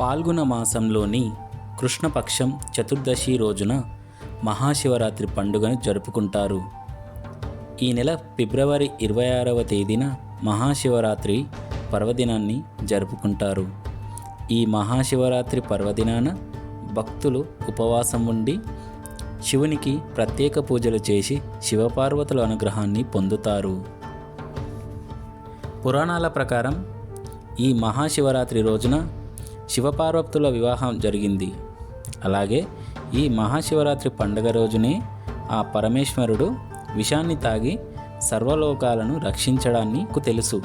పాల్గొన మాసంలోని కృష్ణపక్షం చతుర్దశి రోజున మహాశివరాత్రి పండుగను జరుపుకుంటారు. ఈ నెల ఫిబ్రవరి ఇరవై ఆరవ తేదీన మహాశివరాత్రి పర్వదినాన్ని జరుపుకుంటారు. ఈ మహాశివరాత్రి పర్వదినాన భక్తులు ఉపవాసం ఉండి శివునికి ప్రత్యేక పూజలు చేసి శివపార్వతుల అనుగ్రహాన్ని పొందుతారు. పురాణాల ప్రకారం ఈ మహాశివరాత్రి రోజున శివపార్వతుల వివాహం జరిగింది. అలాగే ఈ మహాశివరాత్రి పండుగ రోజునే ఆ పరమేశ్వరుడు విషాన్ని తాగి సర్వలోకాలను రక్షించడాన్ని తెలుసు.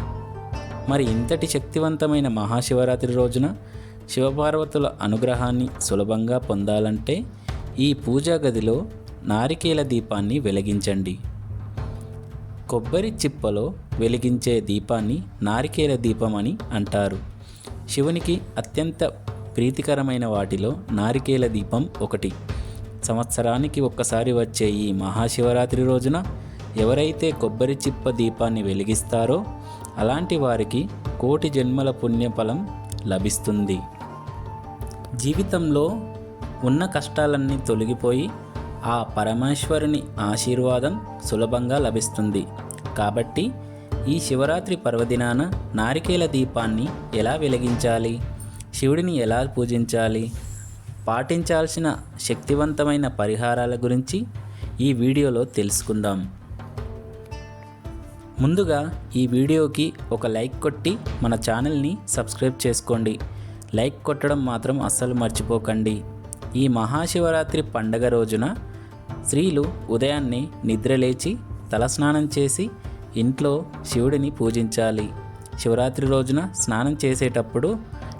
మరి ఇంతటి శక్తివంతమైన మహాశివరాత్రి రోజున శివపార్వతుల అనుగ్రహాన్ని సులభంగా పొందాలంటే ఈ పూజా గదిలో నారికేల దీపాన్ని వెలిగించండి. కొబ్బరి చిప్పలో వెలిగించే దీపాన్ని నారికేల దీపం అని అంటారు. శివునికి అత్యంత ప్రీతికరమైన వాటిలో నారికేల దీపం ఒకటి. సంవత్సరానికి ఒక్కసారి వచ్చే ఈ మహాశివరాత్రి రోజున ఎవరైతే కొబ్బరి చిప్ప దీపాన్ని వెలిగిస్తారో అలాంటి వారికి కోటి జన్మల పుణ్యఫలం లభిస్తుంది. జీవితంలో ఉన్న కష్టాలన్నీ తొలగిపోయి ఆ పరమేశ్వరుని ఆశీర్వాదం సులభంగా లభిస్తుంది. కాబట్టి ఈ శివరాత్రి పర్వదినాన నారికేల దీపాన్ని ఎలా వెలిగించాలి? శివుడిని ఎలా పూజించాలి? పాటించాల్సిన శక్తివంతమైన పరిహారాల గురించి ఈ వీడియోలో తెలుసుకుందాం. ముందుగా ఈ వీడియోకి ఒక లైక్ కొట్టి మన ఛానల్ని సబ్స్క్రైబ్ చేసుకోండి. లైక్ కొట్టడం మాత్రం అస్సలు మర్చిపోకండి. ఈ మహాశివరాత్రి పండగ రోజున స్త్రీలు ఉదయాన్నే నిద్రలేచి తలస్నానం చేసి ఇంట్లో శివుడిని పూజించాలి. శివరాత్రి రోజున స్నానం చేసేటప్పుడు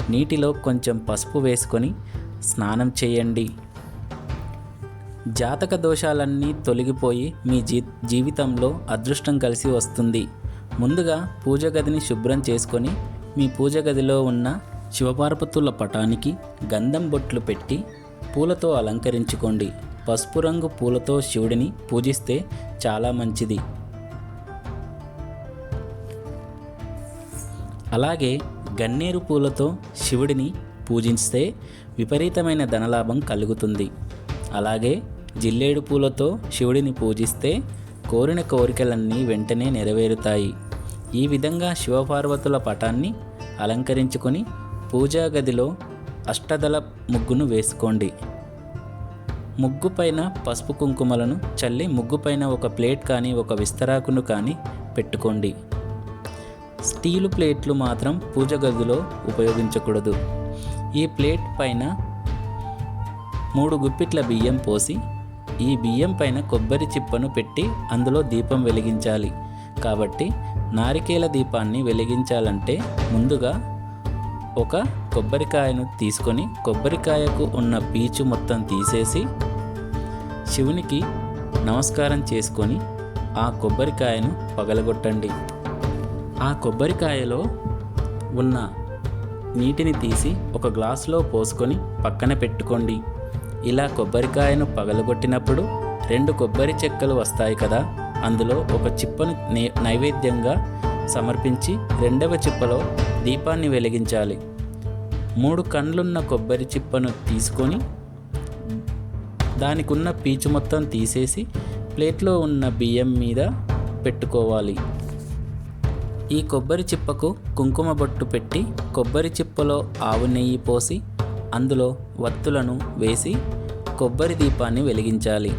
నీటిలో కొంచెం పసుపు వేసుకొని స్నానం చేయండి. జాతక దోషాలన్నీ తొలగిపోయి మీ జీ జీవితంలో అదృష్టం కలిసి వస్తుంది. ముందుగా పూజ గదిని శుభ్రం చేసుకొని మీ పూజ గదిలో ఉన్న శివపార్వతుల పటానికి గంధం బొట్లు పెట్టి పూలతో అలంకరించుకోండి. పసుపు రంగు పూలతో శివుడిని పూజిస్తే చాలా మంచిది. అలాగే గన్నేరు పూలతో శివుడిని పూజిస్తే విపరీతమైన ధనలాభం కలుగుతుంది. అలాగే జిల్లేడు పూలతో శివుడిని పూజిస్తే కోరిన కోరికలన్నీ వెంటనే నెరవేరుతాయి. ఈ విధంగా శివపార్వతుల పటాన్ని అలంకరించుకొని పూజా గదిలో అష్టదళ ముగ్గును వేసుకోండి. ముగ్గు పైన పసుపు కుంకుమలను చల్లి ముగ్గు పైన ఒక ప్లేట్ కానీ ఒక విస్తరాకును కానీ పెట్టుకోండి. స్టీలు ప్లేట్లు మాత్రం పూజ గదిలో ఉపయోగించకూడదు. ఈ ప్లేట్ పైన మూడు గుప్పిట్ల బియ్యం పోసి ఈ బియ్యం పైన కొబ్బరి చిప్పను పెట్టి అందులో దీపం వెలిగించాలి. కాబట్టి నారికేల దీపాన్ని వెలిగించాలంటే ముందుగా ఒక కొబ్బరికాయను తీసుకొని కొబ్బరికాయకు ఉన్న పీచు మొత్తం తీసేసి శివునికి నమస్కారం చేసుకొని ఆ కొబ్బరికాయను పగలగొట్టండి. ఆ కొబ్బరికాయలో ఉన్న నీటిని తీసి ఒక గ్లాసులో పోసుకొని పక్కన పెట్టుకోండి. ఇలా కొబ్బరికాయను పగలగొట్టినప్పుడు రెండు కొబ్బరి చెక్కలు వస్తాయి కదా అందులో ఒక చిప్పను నే- నైవేద్యంగా సమర్పించి రెండవ చిప్పలో దీపాన్ని వెలిగించాలి. మూడు కండ్లున్న కొబ్బరి చిప్పను తీసుకొని దానికున్న పీచు మొత్తం తీసేసి ప్లేట్లో ఉన్న బియ్యం మీద పెట్టుకోవాలి. ఈ కొబ్బరి చిప్పకు కుంకుమ బొట్టు పెట్టి కొబ్బరి చిప్పలో ఆవు నెయ్యి పోసి అందులో వత్తులను వేసి కొబ్బరి దీపాన్ని వెలిగించాలి.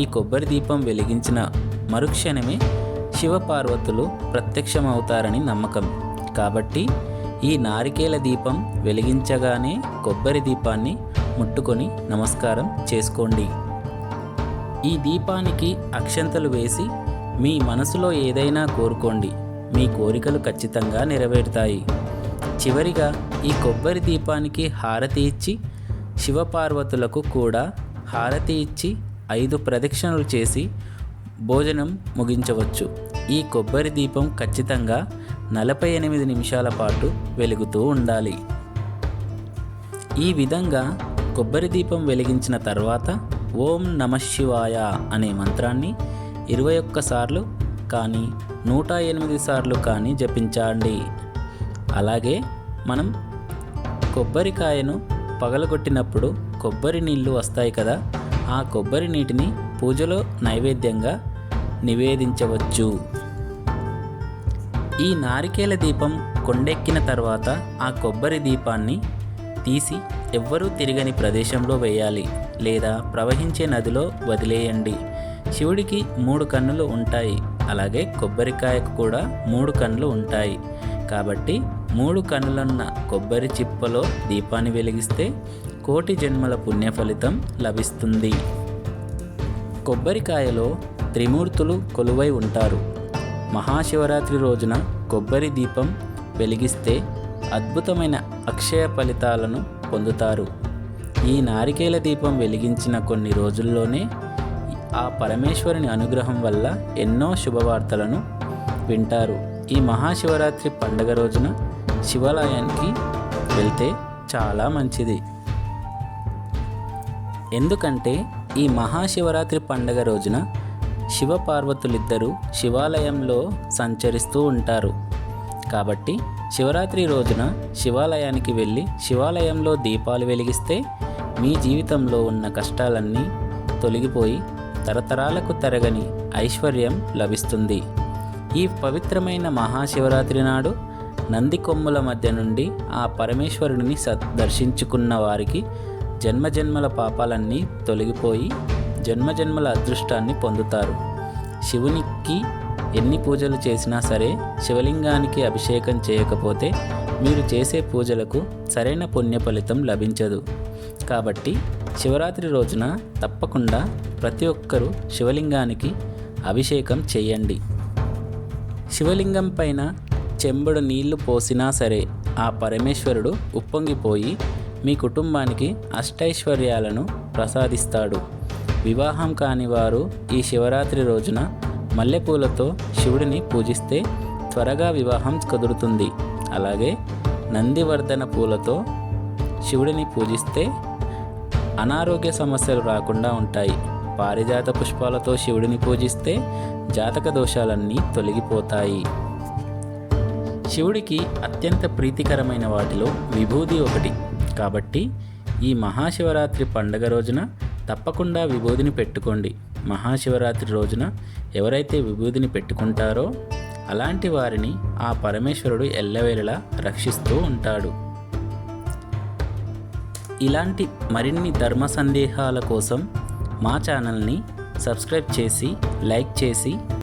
ఈ కొబ్బరి దీపం వెలిగించిన మరుక్షణమే శివపార్వతులు ప్రత్యక్షమవుతారని నమ్మకం. కాబట్టి ఈ నారికేల దీపం వెలిగించగానే కొబ్బరి దీపాన్ని ముట్టుకొని నమస్కారం చేసుకోండి. ఈ దీపానికి అక్షంతలు వేసి మీ మనసులో ఏదైనా కోరుకోండి. మీ కోరికలు ఖచ్చితంగా నెరవేరుతాయి. చివరిగా ఈ కొబ్బరి దీపానికి హారతి ఇచ్చి శివపార్వతులకు కూడా హారతి ఇచ్చి ఐదు ప్రదక్షిణలు చేసి భోజనం ముగించవచ్చు. ఈ కొబ్బరి దీపం ఖచ్చితంగా నలభై ఎనిమిది నిమిషాల పాటు వెలుగుతూ ఉండాలి. ఈ విధంగా కొబ్బరి దీపం వెలిగించిన తర్వాత ఓం నమ శివాయ అనే మంత్రాన్ని ఇరవై ఒక్కసార్లు కానీ నూట ఎనిమిది సార్లు కానీ జపించండి. అలాగే మనం కొబ్బరికాయను పగలగొట్టినప్పుడు కొబ్బరి నీళ్ళు వస్తాయి కదా ఆ కొబ్బరి నీటిని పూజలో నైవేద్యంగా నివేదించవచ్చు. ఈ నారికేల దీపం కొండెక్కిన తర్వాత ఆ కొబ్బరి దీపాన్ని తీసి ఎవ్వరూ తిరగని ప్రదేశంలో వేయాలి లేదా ప్రవహించే నదిలో వదిలేయండి. శివుడికి మూడు కన్నులు ఉంటాయి. అలాగే కొబ్బరికాయకు కూడా మూడు కన్నులు ఉంటాయి. కాబట్టి మూడు కన్నులున్న కొబ్బరి చిప్పలో దీపాన్ని వెలిగిస్తే కోటి జన్మల పుణ్య ఫలితం లభిస్తుంది. కొబ్బరికాయలో త్రిమూర్తులు కొలువై ఉంటారు. మహాశివరాత్రి రోజున కొబ్బరి దీపం వెలిగిస్తే అద్భుతమైన అక్షయ ఫలితాలను పొందుతారు. ఈ నారికేల దీపం వెలిగించిన కొన్ని రోజుల్లోనే ఆ పరమేశ్వరుని అనుగ్రహం వల్ల ఎన్నో శుభవార్తలను వింటారు. ఈ మహాశివరాత్రి పండగ రోజున శివాలయానికి వెళ్తే చాలా మంచిది. ఎందుకంటే ఈ మహాశివరాత్రి పండగ రోజున శివపార్వతులిద్దరూ శివాలయంలో సంచరిస్తూ ఉంటారు. కాబట్టి శివరాత్రి రోజున శివాలయానికి వెళ్ళి శివాలయంలో దీపాలు వెలిగిస్తే మీ జీవితంలో ఉన్న కష్టాలన్నీ తొలగిపోయి తరతరాలకు తరగని ఐశ్వర్యం లభిస్తుంది. ఈ పవిత్రమైన మహాశివరాత్రి నాడు నంది కొమ్ముల మధ్య నుండి ఆ పరమేశ్వరుడిని దర్శించుకున్న వారికి జన్మజన్మల పాపాలన్నీ తొలగిపోయి జన్మజన్మల అదృష్టాన్ని పొందుతారు. శివునికి ఎన్ని పూజలు చేసినా సరే శివలింగానికి అభిషేకం చేయకపోతే మీరు చేసే పూజలకు సరైన పుణ్య ఫలితం లభించదు. కాబట్టి శివరాత్రి రోజున తప్పకుండా ప్రతి ఒక్కరూ శివలింగానికి అభిషేకం చేయండి. శివలింగం పైన చెంబుడు నీళ్ళు పోసినా సరే ఆ పరమేశ్వరుడు ఉప్పొంగిపోయి మీ కుటుంబానికి అష్టైశ్వర్యాలను ప్రసాదిస్తాడు. వివాహం కాని వారు ఈ శివరాత్రి రోజున మల్లెపూలతో శివుడిని పూజిస్తే త్వరగా వివాహం కుదురుతుంది. అలాగే నందివర్ధన పూలతో శివుడిని పూజిస్తే అనారోగ్య సమస్యలు రాకుండా ఉంటాయి. పారిజాత పుష్పాలతో శివుడిని పూజిస్తే జాతక దోషాలన్నీ తొలగిపోతాయి. శివుడికి అత్యంత ప్రీతికరమైన వాటిలో విభూది ఒకటి. కాబట్టి ఈ మహాశివరాత్రి పండగ రోజున తప్పకుండా విభూదిని పెట్టుకోండి. మహాశివరాత్రి రోజున ఎవరైతే విభూదిని పెట్టుకుంటారో అలాంటి వారిని ఆ పరమేశ్వరుడు ఎల్లవేళలా రక్షిస్తూ ఉంటాడు. ఇలాంటి మరిన్ని ధర్మ సందేహాల కోసం మా ఛానల్ని సబ్స్క్రైబ్ చేసి లైక్ చేసి